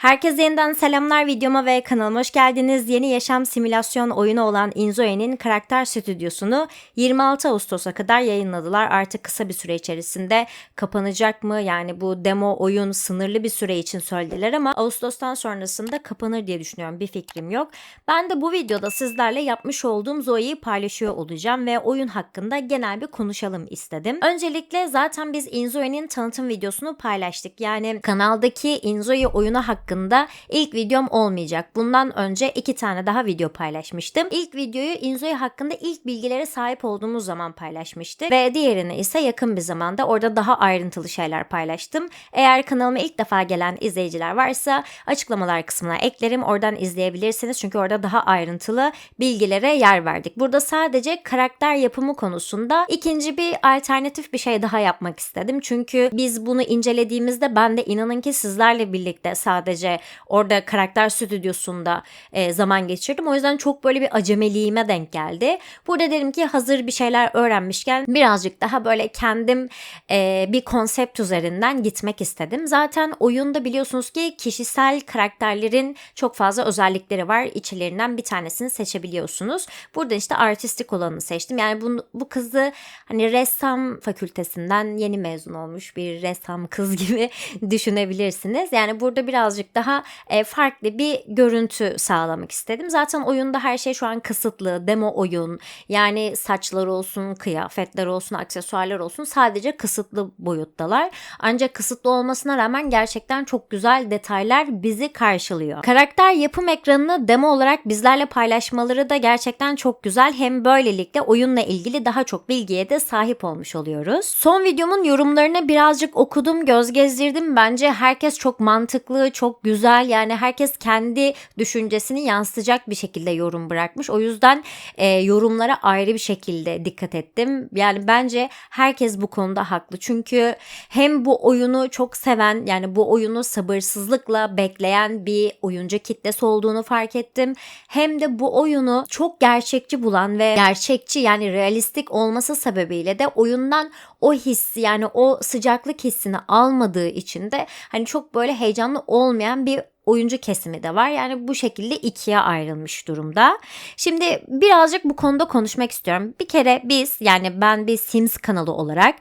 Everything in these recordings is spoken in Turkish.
Herkese yeniden selamlar videoma ve kanalıma hoş geldiniz. Yeni yaşam simülasyon oyunu olan Inzoe'nin karakter stüdyosunu 26 Ağustos'a kadar yayınladılar. Artık kısa bir süre içerisinde kapanacak mı? Yani bu demo oyun sınırlı bir süre için söylediler ama Ağustos'tan sonrasında kapanır diye düşünüyorum. Bir fikrim yok. Ben de bu videoda sizlerle yapmış olduğum Zoe'yi paylaşıyor olacağım ve oyun hakkında genel bir konuşalım istedim. Öncelikle zaten biz Inzoe'nin tanıtım videosunu paylaştık. Yani kanaldaki Inzoe oyunu hakkında hakkında ilk videom olmayacak. Bundan önce iki tane daha video paylaşmıştım. İlk videoyu Inzoe hakkında ilk bilgilere sahip olduğumuz zaman paylaşmıştık. Ve diğerini ise yakın bir zamanda orada daha ayrıntılı şeyler paylaştım. Eğer kanalıma ilk defa gelen izleyiciler varsa açıklamalar kısmına eklerim. Oradan izleyebilirsiniz. Çünkü orada daha ayrıntılı bilgilere yer verdik. Burada sadece karakter yapımı konusunda ikinci bir alternatif bir şey daha yapmak istedim. Çünkü biz bunu incelediğimizde ben de inanın ki sizlerle birlikte sadece sadece orada karakter stüdyosunda e, zaman geçirdim. O yüzden çok böyle bir acemeliğime denk geldi. Burada dedim ki hazır bir şeyler öğrenmişken birazcık daha böyle kendim e, bir konsept üzerinden gitmek istedim. Zaten oyunda biliyorsunuz ki kişisel karakterlerin çok fazla özellikleri var. İçlerinden bir tanesini seçebiliyorsunuz. Burada işte artistik olanı seçtim. Yani bu, bu kızı hani ressam fakültesinden yeni mezun olmuş bir ressam kız gibi düşünebilirsiniz. Yani burada birazcık daha e, farklı bir görüntü sağlamak istedim. Zaten oyunda her şey şu an kısıtlı. Demo oyun. Yani saçlar olsun, kıyafetler olsun, aksesuarlar olsun sadece kısıtlı boyuttalar. Ancak kısıtlı olmasına rağmen gerçekten çok güzel detaylar bizi karşılıyor. Karakter yapım ekranını demo olarak bizlerle paylaşmaları da gerçekten çok güzel. Hem böylelikle oyunla ilgili daha çok bilgiye de sahip olmuş oluyoruz. Son videomun yorumlarını birazcık okudum, göz gezdirdim. Bence herkes çok mantıklı, çok güzel yani herkes kendi düşüncesini yansıtacak bir şekilde yorum bırakmış. O yüzden e, yorumlara ayrı bir şekilde dikkat ettim. Yani bence herkes bu konuda haklı. Çünkü hem bu oyunu çok seven yani bu oyunu sabırsızlıkla bekleyen bir oyuncu kitlesi olduğunu fark ettim. Hem de bu oyunu çok gerçekçi bulan ve gerçekçi yani realistik olması sebebiyle de oyundan o hissi yani o sıcaklık hissini almadığı için de hani çok böyle heyecanlı olmayan bir oyuncu kesimi de var. Yani bu şekilde ikiye ayrılmış durumda. Şimdi birazcık bu konuda konuşmak istiyorum. Bir kere biz yani ben bir Sims kanalı olarak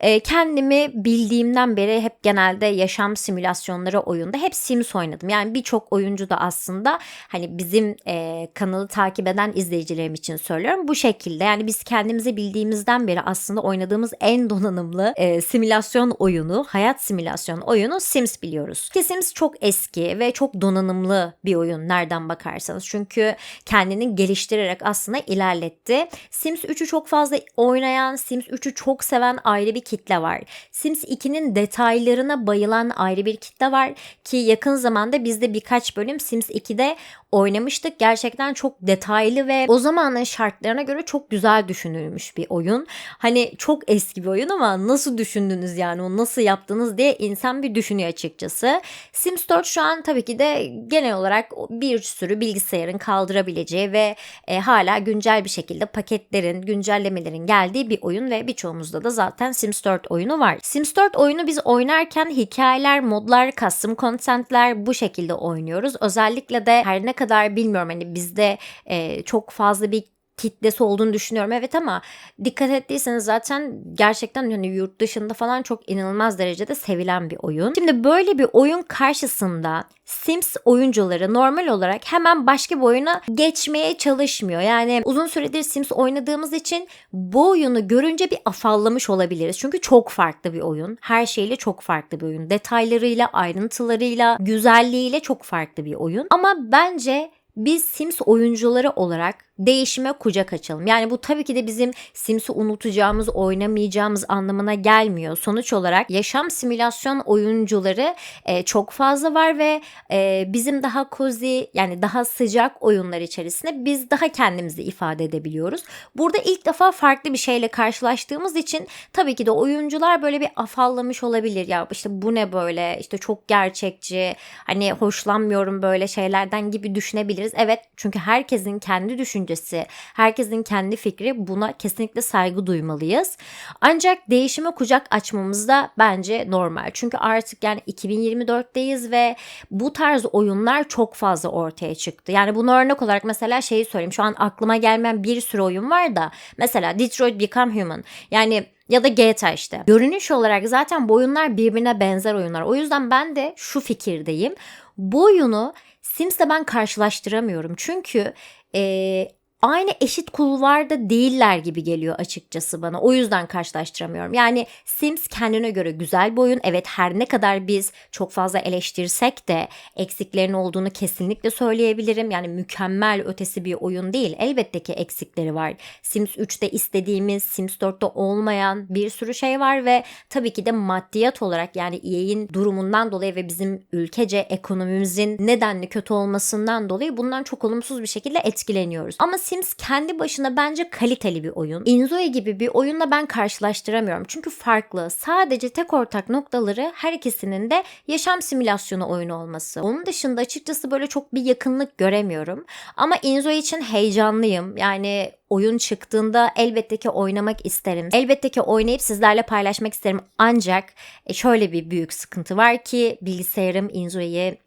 e, kendimi bildiğimden beri hep genelde yaşam simülasyonları oyunda hep Sims oynadım. Yani birçok oyuncu da aslında hani bizim e, kanalı takip eden izleyicilerim için söylüyorum. Bu şekilde yani biz kendimizi bildiğimizden beri aslında oynadığımız en donanımlı e, simülasyon oyunu, hayat simülasyon oyunu Sims biliyoruz. Ki Sims çok eski ve çok donanımlı bir oyun nereden bakarsanız. Çünkü kendini geliştirerek aslında ilerletti. Sims 3'ü çok fazla oynayan, Sims 3'ü çok seven ayrı bir kitle var. Sims 2'nin detaylarına bayılan ayrı bir kitle var ki yakın zamanda biz de birkaç bölüm Sims 2'de oynamıştık. Gerçekten çok detaylı ve o zamanın şartlarına göre çok güzel düşünülmüş bir oyun. Hani çok eski bir oyun ama nasıl düşündünüz yani o nasıl yaptınız diye insan bir düşünüyor açıkçası. Sims 4 şu an tabii ki de genel olarak bir sürü bilgisayarın kaldırabileceği ve e, hala güncel bir şekilde paketlerin, güncellemelerin geldiği bir oyun ve birçoğumuzda da zaten Sims 4 oyunu var. Sims 4 oyunu biz oynarken hikayeler, modlar, custom contentler bu şekilde oynuyoruz. Özellikle de her ne kadar bilmiyorum hani bizde e, çok fazla bir kitlesi olduğunu düşünüyorum. Evet ama dikkat ettiyseniz zaten gerçekten hani yurt dışında falan çok inanılmaz derecede sevilen bir oyun. Şimdi böyle bir oyun karşısında Sims oyuncuları normal olarak hemen başka bir oyuna geçmeye çalışmıyor. Yani uzun süredir Sims oynadığımız için bu oyunu görünce bir afallamış olabiliriz. Çünkü çok farklı bir oyun. Her şeyle çok farklı bir oyun. Detaylarıyla, ayrıntılarıyla, güzelliğiyle çok farklı bir oyun. Ama bence biz Sims oyuncuları olarak değişime kucak açalım. Yani bu tabii ki de bizim Sims'i unutacağımız, oynamayacağımız anlamına gelmiyor. Sonuç olarak yaşam simülasyon oyuncuları e, çok fazla var ve e, bizim daha cozy yani daha sıcak oyunlar içerisinde biz daha kendimizi ifade edebiliyoruz. Burada ilk defa farklı bir şeyle karşılaştığımız için tabii ki de oyuncular böyle bir afallamış olabilir. Ya işte bu ne böyle işte çok gerçekçi hani hoşlanmıyorum böyle şeylerden gibi düşünebiliriz. Evet çünkü herkesin kendi düşüncesi düşüncesi, herkesin kendi fikri buna kesinlikle saygı duymalıyız. Ancak değişime kucak açmamız da bence normal. Çünkü artık yani 2024'teyiz ve bu tarz oyunlar çok fazla ortaya çıktı. Yani bunu örnek olarak mesela şeyi söyleyeyim. Şu an aklıma gelmeyen bir sürü oyun var da mesela Detroit Become Human. Yani ya da GTA işte. Görünüş olarak zaten bu oyunlar birbirine benzer oyunlar. O yüzden ben de şu fikirdeyim. Bu oyunu Sims'le ben karşılaştıramıyorum. Çünkü e, aynı eşit kulvarda değiller gibi geliyor açıkçası bana. O yüzden karşılaştıramıyorum. Yani Sims kendine göre güzel bir oyun. Evet her ne kadar biz çok fazla eleştirsek de eksiklerin olduğunu kesinlikle söyleyebilirim. Yani mükemmel ötesi bir oyun değil. Elbette ki eksikleri var. Sims 3'te istediğimiz, Sims 4'te olmayan bir sürü şey var ve tabii ki de maddiyat olarak yani EA'in durumundan dolayı ve bizim ülkece ekonomimizin nedenli kötü olmasından dolayı bundan çok olumsuz bir şekilde etkileniyoruz. Ama Sims Sims kendi başına bence kaliteli bir oyun. Inzoi gibi bir oyunla ben karşılaştıramıyorum. Çünkü farklı. Sadece tek ortak noktaları her ikisinin de yaşam simülasyonu oyunu olması. Onun dışında açıkçası böyle çok bir yakınlık göremiyorum. Ama Inzoi için heyecanlıyım. Yani oyun çıktığında elbette ki oynamak isterim. Elbette ki oynayıp sizlerle paylaşmak isterim. Ancak e, şöyle bir büyük sıkıntı var ki bilgisayarım Inzoi'yi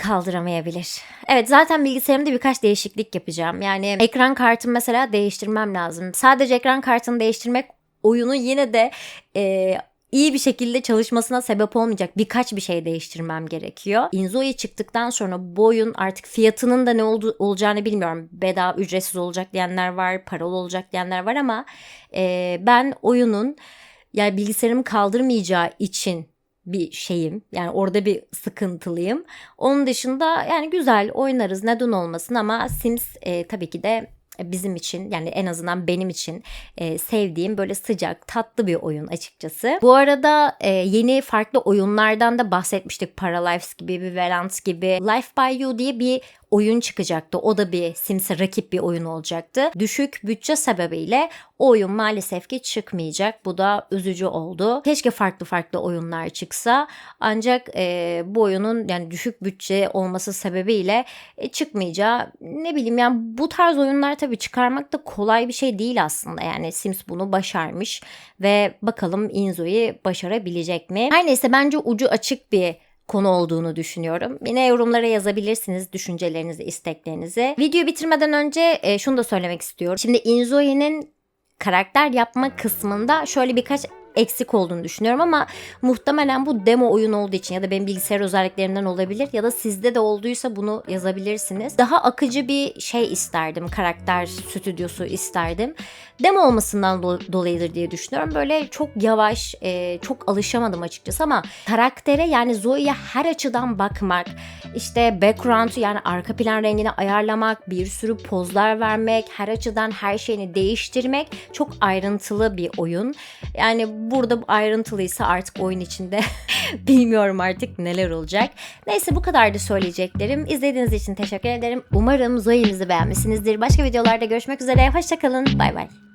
kaldıramayabilir. Evet zaten bilgisayarımda birkaç değişiklik yapacağım. Yani ekran kartımı mesela değiştirmem lazım. Sadece ekran kartını değiştirmek oyunu yine de e, iyi bir şekilde çalışmasına sebep olmayacak birkaç bir şey değiştirmem gerekiyor. Inzoi çıktıktan sonra bu oyun artık fiyatının da ne oldu, olacağını bilmiyorum. Bedava ücretsiz olacak diyenler var, paralı olacak diyenler var ama e, ben oyunun yani bilgisayarımı kaldırmayacağı için bir şeyim. Yani orada bir sıkıntılıyım. Onun dışında yani güzel oynarız neden olmasın ama Sims e, tabii ki de bizim için yani en azından benim için e, sevdiğim böyle sıcak tatlı bir oyun açıkçası. Bu arada e, yeni farklı oyunlardan da bahsetmiştik. Paralives gibi, bir Valance gibi. Life by You diye bir oyun çıkacaktı. O da bir Sims'e rakip bir oyun olacaktı. Düşük bütçe sebebiyle o oyun maalesef ki çıkmayacak. Bu da üzücü oldu. Keşke farklı farklı oyunlar çıksa. Ancak e, bu oyunun yani düşük bütçe olması sebebiyle e, çıkmayacağı ne bileyim yani bu tarz oyunlar tabii çıkarmak da kolay bir şey değil aslında. Yani Sims bunu başarmış ve bakalım Inzo'yu başarabilecek mi? Her neyse bence ucu açık bir konu olduğunu düşünüyorum. Yine yorumlara yazabilirsiniz düşüncelerinizi, isteklerinizi. Videoyu bitirmeden önce e, şunu da söylemek istiyorum. Şimdi Inzoi'nin karakter yapma kısmında şöyle birkaç eksik olduğunu düşünüyorum ama muhtemelen bu demo oyun olduğu için ya da benim bilgisayar özelliklerinden olabilir ya da sizde de olduysa bunu yazabilirsiniz. Daha akıcı bir şey isterdim. Karakter stüdyosu isterdim. Demo olmasından do- dolayıdır diye düşünüyorum. Böyle çok yavaş, e, çok alışamadım açıkçası ama karaktere yani Zoe'ye her açıdan bakmak, işte background'u yani arka plan rengini ayarlamak, bir sürü pozlar vermek, her açıdan her şeyini değiştirmek çok ayrıntılı bir oyun. Yani burada ayrıntılıysa artık oyun içinde bilmiyorum artık neler olacak. Neyse bu kadar da söyleyeceklerim. İzlediğiniz için teşekkür ederim. Umarım Zoe'nizi beğenmişsinizdir. Başka videolarda görüşmek üzere. Hoşçakalın. Bay bay.